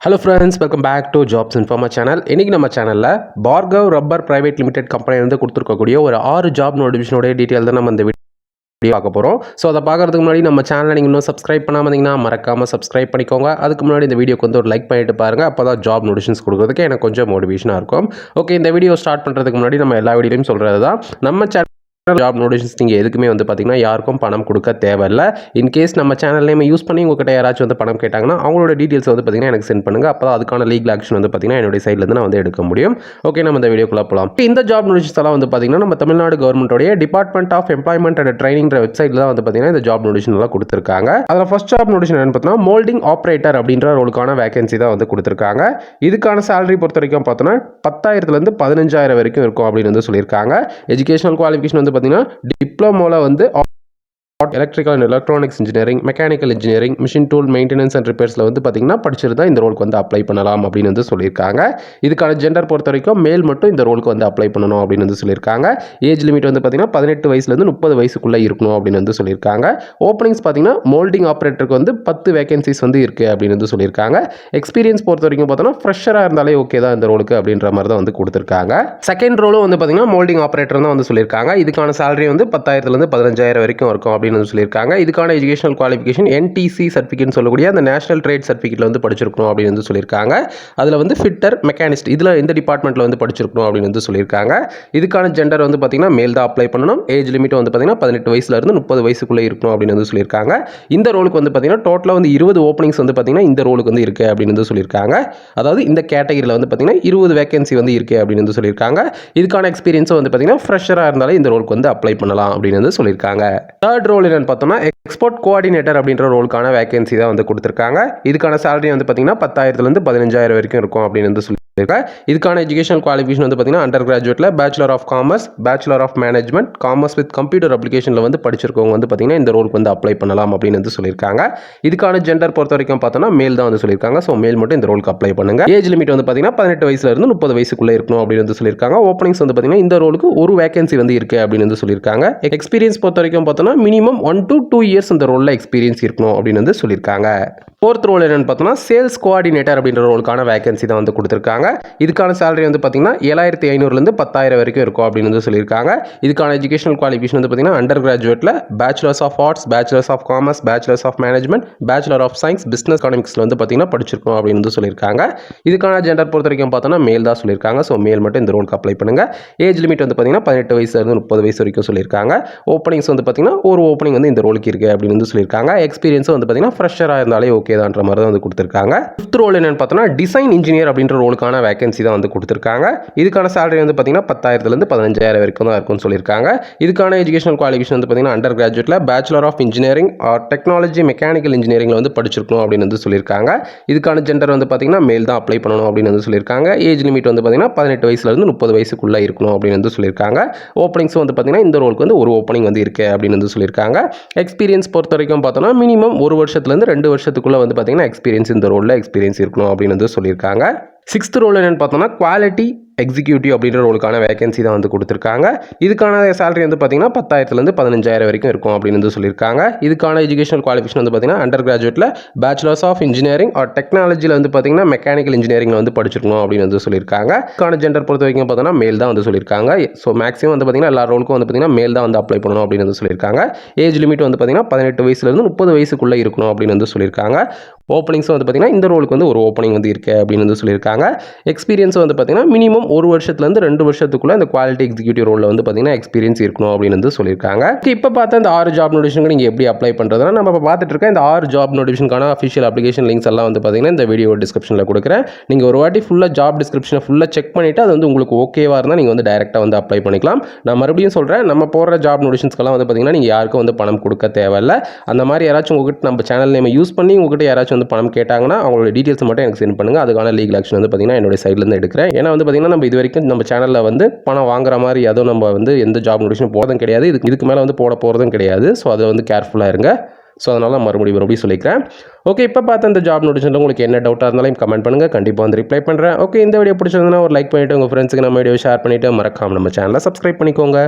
Hello friends welcome back to jobs informa channel இன்றைக்கி நம்ம சேனலில் பார்கவ் ரப்பர் பிரைவேட் லிமிடெட் கம்பெனிலேருந்து கொடுத்துருக்கக்கூடிய ஒரு ஆறு ஜாப் நோட்டிஃபிகேஷனோட டீட்டெயில் தான் நம்ம இந்த வீடியோ பார்க்க போகிறோம் ஸோ அதை பார்க்குறதுக்கு முன்னாடி நம்ம சேனலை நீங்கள் இன்னும் சப்ஸ்கிரைப் பண்ணாமல் இருந்தீங்கன்னா மறக்காமல் சப்ஸ்கிரைப் பண்ணிக்கோங்க. அதுக்கு முன்னாடி இந்த வீடியோக்கு வந்து ஒரு லைக் பண்ணிட்டு பாருங்கள் அப்போ தான் ஜாப் நோட்டிஃபிகேஷன்ஸ் கொடுக்குறதுக்கு எனக்கு கொஞ்சம் மோட்டிவேஷனாக இருக்கும். ஓகே இந்த வீடியோ ஸ்டார்ட் பண்ணுறதுக்கு முன்னாடி நம்ம எல்லா வீடியோலையும் சொல்கிறது தான் நம்ம சேனல் ஜாப் நோட்டிஃபிகேஷன்ஸ் நீங்கள் எதுக்குமே வந்து பார்த்தீங்கன்னா யாருக்கும் பணம் கொடுக்க தேவையில்ல. இன்கேஸ் நம்ம சேனல் நேம் யூஸ் பண்ணி உங்ககிட்ட யாராச்சும் வந்து பணம் கேட்டாங்கன்னா அவங்களோட டீட்டெயில்ஸ் வந்து பார்த்தீங்கன்னா எனக்கு சென்ட் பண்ணுங்கள் அப்போ அதுக்கான லீகல் ஆக்ஷன் வந்து பார்த்தீங்கன்னா என்னுடைய சைட்லேருந்து நான் வந்து எடுக்க முடியும். ஓகே நம்ம இந்த வீடியோக்குள்ள போகலாம் இந்த ஜாப் நோட்டிஃபிகேஷன்ஸ் எல்லாம் வந்து பார்த்தீங்கன்னா நம்ம Tamil Nadu கவர்மெண்ட்டோடைய department of employment and training வெப்சைட்டில் தான் வந்து பார்த்தீங்கன்னா இந்த ஜாப் நோட்டிஃபிகேஷன் எல்லாம் கொடுத்துருக்காங்க. அதில் ஃபர்ஸ்ட் ஜாப் நோட்டிஃபிகேஷன் என்னன்னு பார்த்தீங்கன்னா மோல்டிங் ஆப்ரேட்டர் அப்படின்ற ரோலுக்கான வேகன்சி தான் வந்து கொடுத்துருக்காங்க. இதுக்கான சேலரி பொறுத்த வரைக்கும் பார்த்தோன்னா பத்தாயிரத்துலேருந்து பதினஞ்சாயிரம் வரைக்கும் இருக்கும் அப்படின்னு வந்து சொல்லியிருக்காங்க. எஜுகேஷனல் குவாலிஃபிகேஷன் வந்து பார்த்தீங்கன்னா டிப்ளமோவில் வந்து electrical and electronics engineering mechanical engineering machine tool maintenance and ரிப்பேர்ஸில் வந்து பார்த்தீங்கன்னா படிச்சிருந்தா இந்த ரோலுக்கு வந்து அப்ளை பண்ணலாம் அப்படின்னு வந்து சொல்லியிருக்காங்க. இதுக்கான ஜெண்டர் பொறுத்த வரைக்கும் மேல் மட்டும் இந்த ரோலுக்கு வந்து அப்ளை பண்ணணும் அப்படின்னு வந்து சொல்லியிருக்காங்க. ஏஜ் லிமிட் வந்து பார்த்தீங்கன்னா பதினெட்டு வயசுலேருந்து முப்பது வயசுக்குள்ளே இருக்கணும் அப்படின்னு வந்து சொல்லியிருக்காங்க. ஓப்பனிங்ஸ் பார்த்தீங்கன்னா மோல்டிங் ஆப்ரேட்டருக்கு வந்து பத்து வேகன்சிஸ் வந்து இருக்குது அப்படின்னு வந்து சொல்லியிருக்காங்க. எக்ஸ்பீரியன்ஸ் பொறுத்த வரைக்கும் பார்த்தோன்னா ஃப்ரெஷராக இருந்தாலே ஓகே தான் இந்த ரோலுக்கு அப்படின்ற மாதிரி தான் வந்து கொடுத்துருக்காங்க. செகண்ட் ரோலும் வந்து பார்த்தீங்கன்னா மோல்டிங் ஆப்ரேட்டர் தான் வந்து சொல்லியிருக்காங்க. இதுக்கான சேலரி வந்து பத்தாயிரத்துலேருந்து பதினஞ்சாயிரம் வரைக்கும் இருக்கும் அப்படின்னு வந்து சொல்லியிருக்காங்க. இதுக்கான எஜுகேஷனல் குவாலிஃபிகேஷன் என்டிசி சர்டிஃபிகேட்னு சொல்லக்கூடிய அந்த நேஷனல் ட்ரேட் சர்டிஃபிகேட்டில் வந்து படிச்சிருக்கணும் அப்படின்னு வந்து சொல்லியிருக்காங்க. அதில் வந்து ஃபிட்டர் மெக்கானிஸ்ட் இதில் இந்த டிபார்ட்மெண்ட்டில் வந்து படிச்சிருக்கணும் அப்படின்னு வந்து சொல்லியிருக்காங்க. இதுக்கான ஜெண்டர் வந்து பார்த்திங்கன்னா மேல் தான் அப்ளை பண்ணணும். ஏஜ் லிமிட் வந்து பார்த்திங்கன்னா பதினெட்டு வயசுலேருந்து முப்பது வயசுக்குள்ளே இருக்கணும் அப்படின்னு வந்து சொல்லியிருக்காங்க. இந்த ரோலுக்கு வந்து பார்த்திங்கன்னா டோட்டலாக வந்து இருபது ஓப்பனிங்ஸ் வந்து பார்த்திங்கன்னா இந்த ரோலுக்கு வந்து இருக்குது அப்படின்னு வந்து சொல்லியிருக்காங்க. அதாவது இந்த கேட்டகரியில் வந்து பார்த்திங்கன்னா இருபது வேகன்சி வந்து இருக்குது அப்படின்னு வந்து சொல்லியிருக்காங்க. இதுக்கான எக்ஸ்பீரியன்ஸும் வந்து பார்த்திங்கன்னா ஃப்ரெஷராக இருந்தாலும் இந்த ரோலுக்கு வந்து அப்ளை பண்ணலாம் அப்படின்னு வந்து சொல்லியிருக்காங்க. தேர்ட் ரோல் என்னன்னு பார்த்தோம்னா எக்ஸ்போர்ட் கோஆர்டினேட்டர் அப்படின்ற ரோலுக்கான வேகன்சி தான் வந்து கொடுத்துருக்காங்க. இதுக்கான சேலரி வந்து பார்த்தீங்கன்னா பத்தாயிரத்துலேருந்து பதினஞ்சாயிரம் வரைக்கும் இருக்கும் அப்படின்னு வந்து சொல்லி இதுக்கான எஜுகேஷன் குவாலிஃபிகேஷன் வந்து பார்த்தீங்கன்னா under கிராஜுவேட்டில் bachelor of commerce bachelor of management commerce with computer அப்ளிகேஷனில் வந்து படிச்சிருக்கவங்க வந்து பார்த்தீங்கன்னா இந்த ரோலுக்கு வந்து அப்ளை பண்ணலாம் அப்படின்னு வந்து சொல்லியிருக்காங்க. இதுக்கான ஜெண்டர் பொறுத்த வரைக்கும் பார்த்தோன்னா மேல் தான் வந்து சொல்லியிருக்காங்க. ஸோ மேல் மட்டும் இந்த ரோலுக்கு அப்ளை பண்ணுங்க. ஏஜ் லிமிட் வந்து பார்த்தீங்கன்னா பதினெட்டு வயசுல இருந்து முப்பது வயசுக்குள்ளே இருக்கணும் அப்படின்னு வந்து சொல்லியிருக்காங்க. ஓப்பனிங்ஸ் வந்து பார்த்தீங்கன்னா இந்த ரோலுக்கு ஒரு வேகன்சி வந்து இருக்கு அப்படின்னு வந்து சொல்லியிருக்காங்க. எக்ஸ்பீரியன்ஸ் பொறுத்த வரைக்கும் பார்த்தோன்னா minimum one to two years இந்த ரோலில் எக்ஸ்பீரியன்ஸ் இருக்கணும் அப்படின்னு வந்து சொல்லியிருக்காங்க. ஃபோர்த் ரோல் என்னென்னு பார்த்தோம்னா சேல்ஸ் கோஆர்டினேட்டர் அப்படின்ற ரோலுக்கான வேகன்சி தான் வந்து கொடுத்துருக்காங்க. இதுக்கான சேலரி வந்து பார்த்தீங்கன்னா ஏழாயிரத்தி ஐநூறுலேருந்து பத்தாயிரம் வரைக்கும் இருக்கும் அப்படின்னு வந்து சொல்லியிருக்காங்க. இதுக்கான எஜுகேஷனல் குவாலிஃபிகேஷன் வந்து பார்த்தீங்கன்னா under கிராஜுவேட்டில் bachelors of arts bachelors of commerce bachelors of management bachelor of science business எக்கானமிக்ஸில் வந்து பார்த்தீங்கன்னா படிச்சிருக்கணும் அப்படின்னு வந்து சொல்லியிருக்காங்க. இதுக்கான ஜெண்டர் பொறுத்த வரைக்கும் பார்த்தோன்னா மேல் தான் சொல்லியிருக்காங்க. ஸோ மேல் மட்டும் இந்த ரோலுக்கு அப்ளை பண்ணுங்க. ஏஜ் லிமிட் வந்து பார்த்தீங்கன்னா பதினெட்டு வயசுலேருந்து முப்பது வயசு வரைக்கும் சொல்லியிருக்காங்க. ஓப்பனிங்ஸ் வந்து பார்த்தீங்கன்னா ஒரு ஓப்பனிங் வந்து இந்த ரோலுக்கு இருக்குது அப்படின்னு வந்து சொல்லியிருக்காங்க. எக்ஸ்பீரியன்ஸும் வந்து பார்த்தீங்கன்னா ஃப்ரெஷராக இருந்தாலே ஓகே தான்ற மாதிரி தான் வந்து கொடுத்துருக்காங்க. ஃபிஃப்த் ரோல் என்னன்னு பார்த்தோன்னா டிசைன் இன்ஜினியர் அப்படின்ற ரோலுக்கான வேகன்சி தான் வந்து கொடுத்துருக்காங்க. இதுக்கான சேலரி வந்து பார்த்தீங்கன்னா பத்தாயிரத்துலேருந்து பதினஞ்சாயிரம் வரைக்கும் தான் இருக்கும்னு சொல்லியிருக்காங்க. இதுக்கான எஜுகேஷனல் குவாலிஃபிகேஷன் வந்து பார்த்தீங்கன்னா under கிராஜுவேட்டில் bachelor of engineering or technology mechanical இன்ஜினியரிங்கில் வந்து படிச்சிருக்கணும் அப்படின்னு வந்து சொல்லியிருக்காங்க. இதுக்கான ஜெண்டர் வந்து பார்த்தீங்கன்னா மேல் தான் அப்ளை பண்ணணும் அப்படின்னு வந்து சொல்லியிருக்காங்க. ஏஜ் லிமிட் வந்து பார்த்தீங்கன்னா பதினெட்டு வயசுலேருந்து முப்பது வயசுக்குள்ளே இருக்கணும் அப்படின்னு வந்து சொல்லியிருக்காங்க. ஓப்பனிங்ஸ் வந்து பார்த்தீங்கன்னா இந்த ரோலுக்கு வந்து ஒரு ஓப்பனிங் வந்து இருக்குது அப்படின்னு வந்து சொல்லியிருக்காங்க. எக்ஸ்பீரியன்ஸ் பொறுத்த வரைக்கும் பார்த்தோன்னா மினிமம் ஒரு வருஷத்துலேருந்து ரெண்டு வருஷத்துக்குள்ளே வந்து பார்த்தீங்கன்னா எக்ஸ்பீரியன்ஸ் இந்த ரோலில் எக்ஸ்பீரியன்ஸ் இருக்கணும் அப்படின்னு வந்து சொல்லியிருக்காங்க. சிக்ஸ்த் ரோல் என்னென்னு பார்த்தோம்னா குவாலிட்டி எக்ஸிக்யூட்டிவ் அப்படின்ற ரோலுக்கான வேகன்சி தான் வந்து கொடுத்துருக்காங்க. இதுக்கான சேலரி வந்து பார்த்தீங்கன்னா பத்தாயிரத்துலேருந்து பதினஞ்சாயிரம் வரைக்கும் இருக்கும் அப்படின்னு வந்து சொல்லியிருக்காங்க. இதுக்கான எஜுகேஷனல் குவாலிஃபிகேஷன் வந்து பார்த்தீங்கன்னா அண்டர் கிராஜுவேட்டில் பேச்சுலர்ஸ் ஆஃப் இன்ஜினியரிங் ஆர் டெக்னாலஜியில் வந்து பார்த்தீங்கன்னா மெக்கானிக்கல் இன்ஜினியரிங்கில் வந்து படிச்சிருக்கணும் அப்படின்னு வந்து சொல்லியிருக்காங்க. இதுக்கான ஜெண்டர் பொறுத்த வரைக்கும் பார்த்தோன்னா மேல் தான் வந்து சொல்லியிருக்காங்க. ஸோ மேக்ஸிமம் வந்து பார்த்தீங்கன்னா எல்லா ரோலுக்கும் வந்து பார்த்தீங்கன்னா மேல் தான் வந்து அப்ளை பண்ணணும் அப்படின்னு வந்து சொல்லியிருக்காங்க. ஏஜ் லிமிட் வந்து பார்த்தீங்கன்னா பதினெட்டு வயசுலேருந்து முப்பது வயசுக்குள்ளே இருக்கணும் அப்படின்னு வந்து சொல்லியிருக்காங்க. ஓப்பனிங்ஸும் வந்து பார்த்தீங்கன்னா இந்த ரோலுக்கு வந்து ஒரு ஓப்பனிங் வந்து இருக்குது அப்படின்னு வந்து சொல்லியிருக்காங்க. எக்ஸ்பீரியன்ஸ் வந்து பார்த்தீங்கன்னா மினிமம் ஒரு வருஷத்துலேருந்து ரெண்டு வருஷத்துக்குள்ளே இந்த குவாலிட்டி எக்ஸிக்யூட்டிவ் ரோலில் வந்து பார்த்தீங்கன்னா எக்ஸ்பீரியன்ஸ் இருக்கணும் அப்படின்னு வந்து சொல்லியிருக்காங்க. இப்போ பார்த்தா இந்த ஆறு ஜாப் நோட்டிஃபிகேஷன் நீங்கள் எப்படி அப்ளை பண்ணுறதுனா நம்ம இப்போ பார்த்துட்டு இருக்க இந்த ஆறு ஜாப் நோட்டிஃபிகேஷனுக்கான அஃபிஷியல் அப்ளிகேஷன் லிங்க்ஸ் எல்லாம் வந்து பார்த்தீங்கன்னா இந்த வீடியோ டிஸ்கிரிப்ஷனில் கொடுக்குறேன். நீங்கள் ஒரு வாட்டி ஃபுல்லாக ஜாப் டிஸ்கிரிப்ஷனை ஃபுல்லாக செக் பண்ணிவிட்டு அது வந்து உங்களுக்கு ஓகேவாக இருந்தால் நீங்கள் வந்து டேரெக்டாக வந்து அப்ளை பண்ணிக்கலாம். நான் மறுபடியும் சொல்கிறேன் நம்ம போடுற ஜாப் நோட்டிஃபிகேஷன்ஸ்க்கெல்லாம் வந்து பார்த்தீங்கன்னா நீங்கள் யாருக்கும் வந்து பணம் கொடுக்க தேவையில்ல. அந்த மாதிரி யாராச்சும் உங்ககிட்ட நம்ம சேனல் நேம் யூஸ் பண்ணி உங்ககிட்ட யாராச்சும் வந்து பணம் கேட்டாங்கன்னா அவங்களோட டீட்டெயில்ஸ் மட்டும் எனக்கு சென்ட் பண்ணுங்கள் அதுக்கான லீகல் ஆக்ஷன் வந்து பார்த்தீங்கன்னா என்னோட சைட்லேருந்து எடுக்கிறேன். ஏன்னா வந்து பார்த்தீங்கன்னா நம்ம இது வரைக்கும் நம்ம சேனலில் வந்து பணம் வாங்குற மாதிரி எதுவும் நம்ம வந்து எந்த ஜாப் நோட்டிஃபிகேஷன் போகிறதும் கிடையாது. இதுக்கு இதுக்கு மேலே வந்து போட போகிறதும் கிடையாது. ஸோ அதை வந்து கேர்ஃபுல்லாக இருங்க. ஸோ அதனால் நான் மறுபடியும் மறுபடியும் சொல்லிக்கிறேன். ஓகே இப்போ பார்த்த அந்த ஜாப் நோட்டிஷனில் உங்களுக்கு என்ன டவுட்டாக இருந்தாலும் கமெண்ட் பண்ணுங்கள் கண்டிப்பாக வந்து ரிப்ளை பண்ணுறேன் ஓகே இந்த வீடியோ பிடிச்சிருந்தா ஒரு லைக் பண்ணிவிட்டு உங்கள் ஃப்ரெண்ட்ஸுக்கு நம்ம வீடியோ ஷேர் பண்ணிவிட்டு மறக்காமல் நம்ம சேனலை சப்ஸ்கிரைப் பண்ணிக்கோங்க.